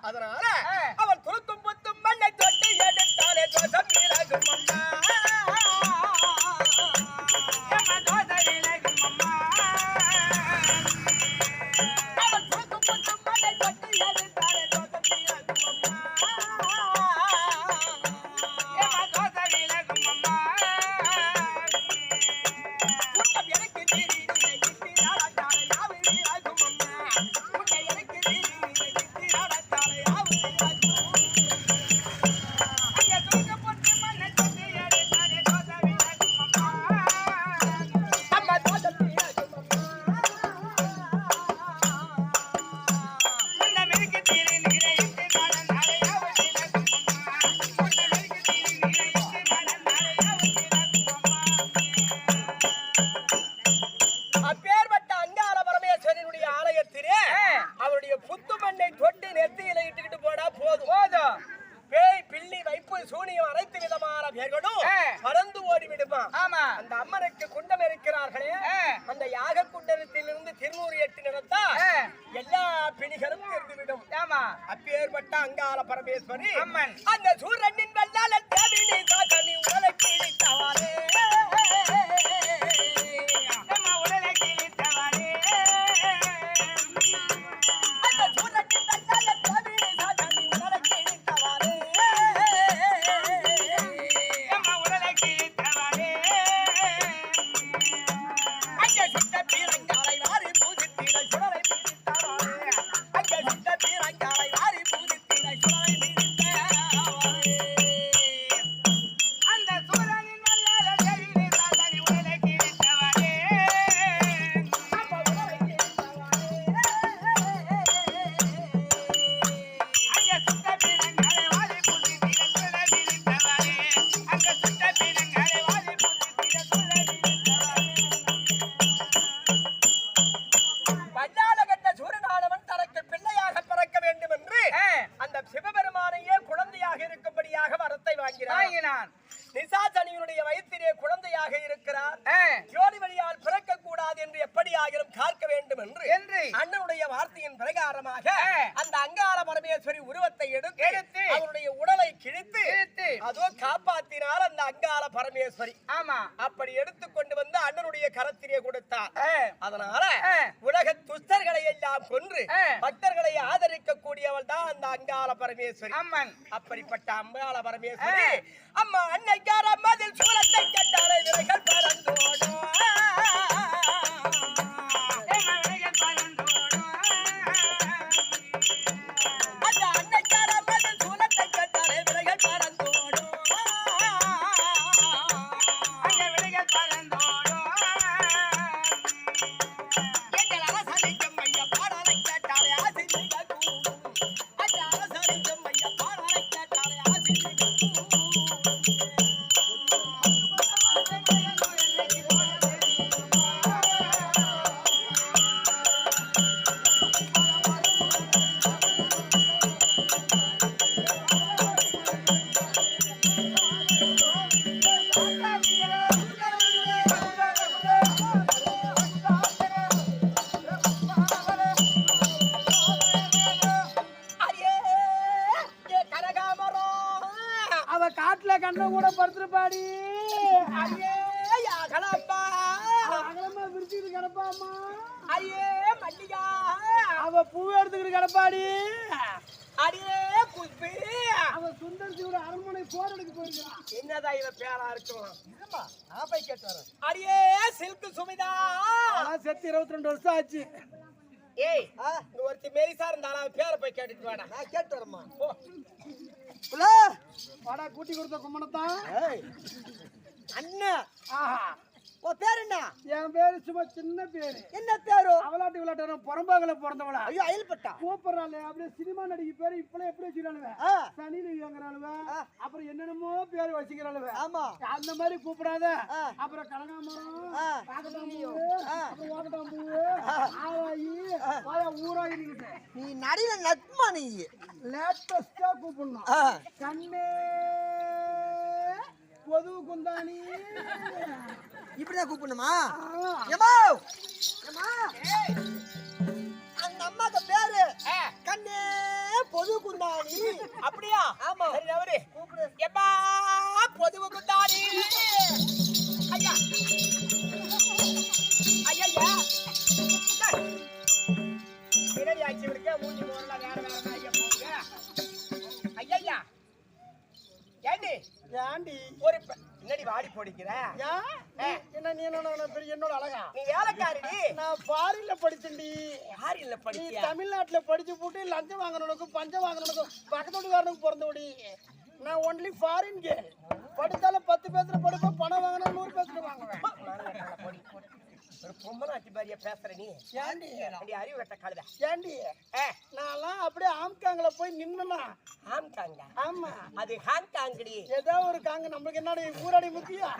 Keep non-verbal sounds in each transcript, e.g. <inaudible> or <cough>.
அதனால பரமேஸ்வரி அம்மன். அந்த சூரனின் வாங்கினான். நிசாசனியினுடைய வயிற்றிலே குழந்தையாக இருக்கிறார். ஜோடி வழியால் பிறக்க கூடாது என்று எப்படியாகிலும் காக்க வேண்டும் என்று என்று. அண்ணனுடைய வார்த்தையின் பிரகாரமாக. அந்த அங்காள பரமேஸ்வரி உருவத்தை எடுத்து எடுத்து அவருடைய உடலை கிழித்து அதோ காப்பாத்தினார் அந்த அங்காள பரமேஸ்வரி. ஆமா. அப்படி எடுத்து கொண்டு வந்து அண்ணனுடைய கரத்திலே கொடுத்தார். அதனால. உலக துஷ்டர்களை எல்லாம் கொன்று. பக்தர்களை கூடியவள் தான் அந்த அங்காள பரமேஸ்வரி. அம்மன் அப்படிப்பட்ட அம்பாள பரமேஸ்வரி. அம்மா அன்னைக்கார மதில் சூலத்தை கண்டாலே விலைகள் அந்த அவ பூ எடுத்துக்கிட்டு கிடப்பாடி. அடியே, புஷ்பி. அவ சுந்தரசியோட அரண்மனை போர் எடுக்க போயிருக்கான் என்னதான் இவ பேரா இருக்கும்? அடியே சில்கு சுமிதா. செத்து இருபத்தி ரெண்டு வருஷம் ஆச்சு. ஏய் ஒருத்தி மெரிசா இருந்தாலும் அவன் பேரை போய் கேட்டுட்டு வாடா. நான் கேட்டு வரமா வாடா கூட்டி கொடுத்த கும்மனத்தான் அண்ணன் ஆஹா. உன் பேர் என்ன? என் பேரு சும்மா சின்ன பேரு. என்ன பேரு? அவளாட்டி விளையாட்டு புறம்பாகல பிறந்தவளா. ஐயோ அயல்பட்டா. கூப்பிடுறாள். அப்படியே சினிமா நடிகை பேரு இப்பெல்லாம் எப்படி வச்சுக்கிறாளுவ? சனி நடிகங்கிறாளுவ அப்புறம் என்னென்னமோ பேர் வச்சுக்கிறாளுவ. ஆமா. அந்த மாதிரி கூப்பிடாத. அப்புறம் கனகாமரம் வாயா ஊராயி நீ நடில நட்மா நீ? லேட்டஸ்டா கூப்பிடணும். கண்ணே. பொது குந்தாணி. இப்படிதான் கூப்பிடணுமா. எம்மா எம்மா அந்த அம்மாக்கு பேரு கண்ணே பொது குந்தாணி. அப்படியா? ஆமா. சரி அவரு. நீ பெரிய என்னோட அழகா? நீ வேலைக்காரடி நான் ஃபாரின்ல படிச்சேன்டி யாரில்ல நீ படிக்கியா தமிழ்நாட்டுல படிச்சு போட்டு லஞ்சம் வாங்கினவனுக்கும் பஞ்சம் வாங்கினவனுக்கும் பக்கத்து வீட்டுக்காரனுக்கு பிறந்தபடி நான் ஒன்லி ஃபாரின் கேள் படித்தாலும் பத்து பேசுற படிப்பேன் பணம் வாங்கினா நூறு பேசுற வாங்குவேன். ஒரு பொம்மனாட்டி பாரியா பேசுற நீ? ஏண்டி? அடி அறிவு கட்ட கழுத ஏண்டி? நான்லாம் அப்படியே ஆம்காங்ல போய் நின்னா ஹாங்காங்க ஆமா. அது ஹாங்காங்கடி. ஏதோ ஒரு காங்க நம்மளுக்கு என்னடி ஊராடி முக்கியம்?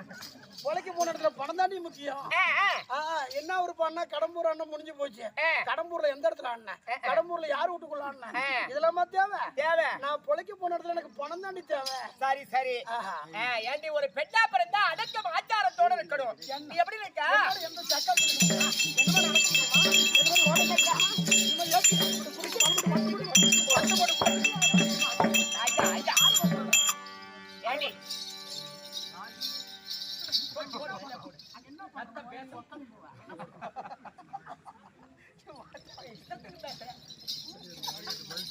உழைக்க போன இடத்துல பணம் தாண்டி முக்கியம். என்ன ஒரு பண்ணா கடம்பூர் அண்ணன் முடிஞ்சு போச்சு. கடம்பூர்ல எந்த இடத்துல அண்ணன்? கடம்பூர்ல யார் வீட்டுக்குள்ள அண்ணன். இதெல்லாமா தேவை? தேவை. நான் பொழைக்க போன இடத்துல எனக்கு பணம் தாண்டி தேவை. சரி சரி. ஏண்டி ஒரு பெண்ணா பிறந்தா அடக்கம் ஆச்சாரத்தோட இருக்கணும். எப்படி இருக்க? எந்த சக்கரம்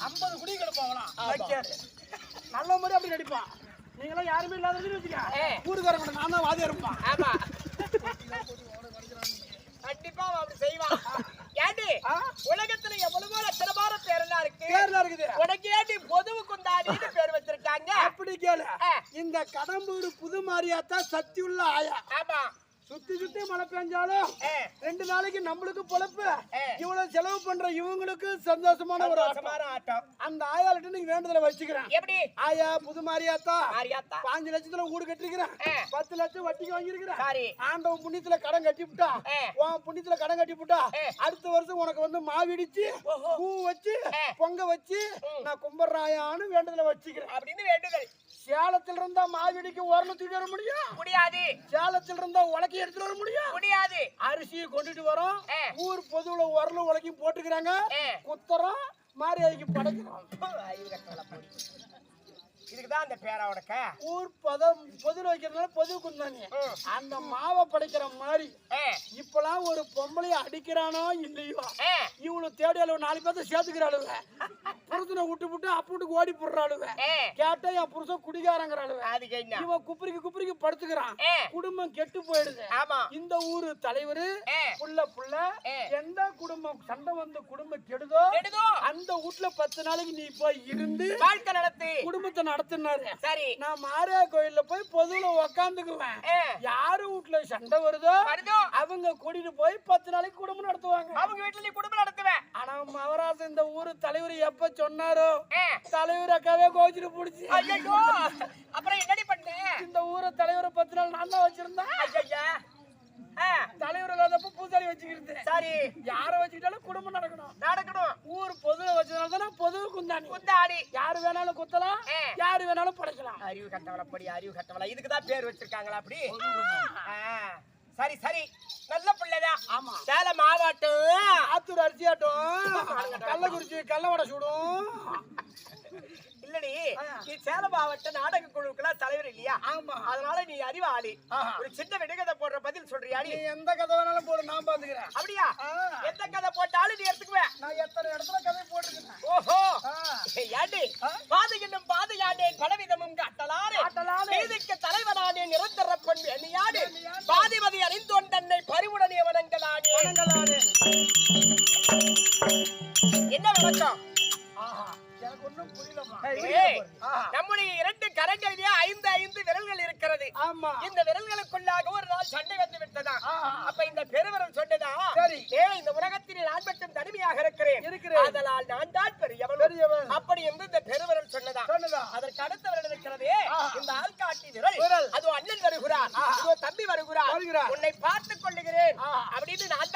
ஐம்பது குடி கிடப்பாங்களாம் ஆமா. நல்ல மாதிரி அப்படி நடிப்பான் நீங்களாம் யாருமே இல்லாத வச்சுக்க. ஊருக்காரங்க நான் தான் வாதியா இருப்பான். ஆமா. <laughs> கண்டிப்பா அவன் அப்படி செய்வான். ஏண்டி? உலகத்துல எவ்வளவோ லட்சணமான பேரெல்லாம் இருக்கு? பேர்ல இருக்குது. உனக்கு ஏண்டி பொதுவு குந்தாடின்னு பேர் வச்சிருக்காங்க? அப்படி கேளு. இந்த கடம்பூர் புது மாரியாத்தான் சக்தி உள்ள ஆயா. ஆமா. சுத்தி சுத்தி மழை பெஞ்சாலும் ரெண்டு நாளைக்கு நம்மளுக்கு பொழப்பு. இவ்வளவு செலவு பண்ற இவங்களுக்கு சந்தோஷமான ஒரு ஆட்டம். அந்த ஆயாலிட்ட நீங்க வேண்டுதல வச்சுக்கிறேன். எப்படி? ஆயா புது மாரியாத்தா. பாஞ்சு லட்சத்துல வீடு கட்டிருக்கிறேன். பத்து லட்சம் வட்டிக்கு வாங்கியிருக்கிறேன். சரி. ஆண்டவன் புண்ணியத்துல கடன் கட்டி விட்டா. உன் புண்ணியத்துல கடன் கட்டி விட்டா. அடுத்த வருஷம் உனக்கு வந்து மாவிடிச்சு பூ வச்சு. பொங்க வச்சு நான் கும்பிடுறாயான்னு வேண்டுதல வச்சுக்கிறேன். அப்படின்னு வேண்டுதல். சேலத்துல இருந்தா மாவீடிக்கு உரல தூக்கிட்டு வர முடியும்? முடியாது. சேலத்துல இருந்தா உலக்கி எடுத்துட்டு வர முடியும்? முடியாது. அரிசியை கொண்டுட்டு வரோம். ஊர் பொதுவுல உரலும் உலக்கி போட்டுக்கிறாங்க. குத்துறோம். மாறி அதுக்கு படைக்கிறோம். இதுக்குதான் அந்த பேராவோடக்க ஊர் பதம் பொதுல வைக்கிறதுனால பொது குந்தானே. அந்த மாவை படைக்கிற மாதிரி. இப்பெல்லாம் ஒரு பொம்பளைய அடிக்கிறானோ இல்லையோ ஏ, இவளு தேடி அளவு நாலு பேர்த்த சேர்த்துக்கிறாளுவ புருஷனை விட்டு விட்டு அப்புட்டுக்கு ஓடி போடுறாளுவ ஏ, கேட்டா என் புருஷன் குடிகாரங்கிறாளுவ அதுக்கு என்ன? இவன் குப்புரிக்கு குப்புரிக்கு படுத்துக்கிறான். குடும்பம் கெட்டு போயிடுது. ஆமா. இந்த ஊரு தலைவரு புள்ள புள்ள. எந்த குடும்பம் சண்டை வந்து குடும்பம் கெடுதோ கெடுதோ? அந்த வீட்ல பத்து நாளைக்கு நீ போய் இருந்து வாழ்க்கை நடத்து. குடும்பத்தை நடத்தினாரு. சரி. நான் மாரியா கோயில்ல போய் பொதுவுல உக்காந்துக்குவேன். யாரு வீட்ல சண்டை வருதோ அவங்க கூட்டிட்டு போய் பத்து நாளைக்கு குடும்பம் நடத்துவாங்க. அவங்க வீட்டுல நீ குடும்பம் நடத்துவேன். ஆனா மவராசன் இந்த ஊரு தலைவர் எப்ப சொன்னாரோ தலைவர் அக்காவே கோச்சிட்டு புடிச்சு அப்புறம் என்னடி பண்ண? இந்த ஊரை தலைவரை பத்து நாள் நான் தான் வச்சிருந்தேன். ஐயா தலைவர் இல்லாதப்ப பூசாரி வச்சுக்கிறது சரி. யார வச்சுக்கிட்டாலும் குடும்பம் நடக்கணும். நடக்கணும். ஊர் பொதுல வச்சதுனால தான் பொது குந்தாணி. குத்தாடி யாரு வேணாலும் குத்தலாம். யாரு வேணாலும் படைக்கலாம். அறிவு கட்டவள படி அறிவு கட்டவள. இதுக்கு தான் பேர் வச்சிருக்காங்களா அப்படி? சரி சரி. நல்ல பிள்ளைதான் ஆமா. சேலம் மாவட்டம். ஆத்தூர் அரிசியாட்டம். கள்ளக்குறிச்சி கள்ளவடை சுடும். இல்லடி. நீ சேலம் மாவட்ட நாடக குழுக்கெல்லாம் தலைவர் இல்லையா? ஆமா. அதனால நீ அறிவாளி. ஒரு சின்ன விடுகதை போடுற பதில் சொல்றியாடி நீ? எந்த கதை வேணாலும் போடு நான் பாத்துக்கிறேன். அப்படியா. எந்த கதை போட்டாலும் நீ எடுத்துக்குவேன் நான் எத்தனை இடத்துல கதை போட்டுருக்கேன் ஓஹோ. ஏண்டி? பாதை என்னும் பாதையானேன் பலவிதமும் காட்டலானே. நீதிக்கு தலைவனானே நிரந்தர பொன் எண்ணியாடு பாதிமதி அறிந்தோன் தன்னை பறிவுடனே வணங்கலானே வணங்கலானே. என்ன விளக்கம் நம்முடைய இரண்டு கரங்களிலே ஐந்து ஐந்து விரல்கள் இருக்கிறது ஆமா இந்த விரல்களுக்குள்ளாக ஒரு நாள் சண்டை வந்து விட்டதா. அப்ப இந்த பெருவரல் சொன்னதா சரி. ஏய் இந்த உலகத்தில் நான் மட்டும் தனிமையாக இருக்கிறேன். அதனால் நான் தான் பெரியவன். அப்படி என்று இந்த பெருவரல் சொன்னதா? அதற்கு அடுத்த விரல் இருக்கிறதே. இந்த ஆள்காட்டி விரல். அதோ அண்ணன் வருகிறார் தம்பி வருகிறார். உன்னை பார்த்துக் கொள்ளுகிறேன். அப்படின்னு நான்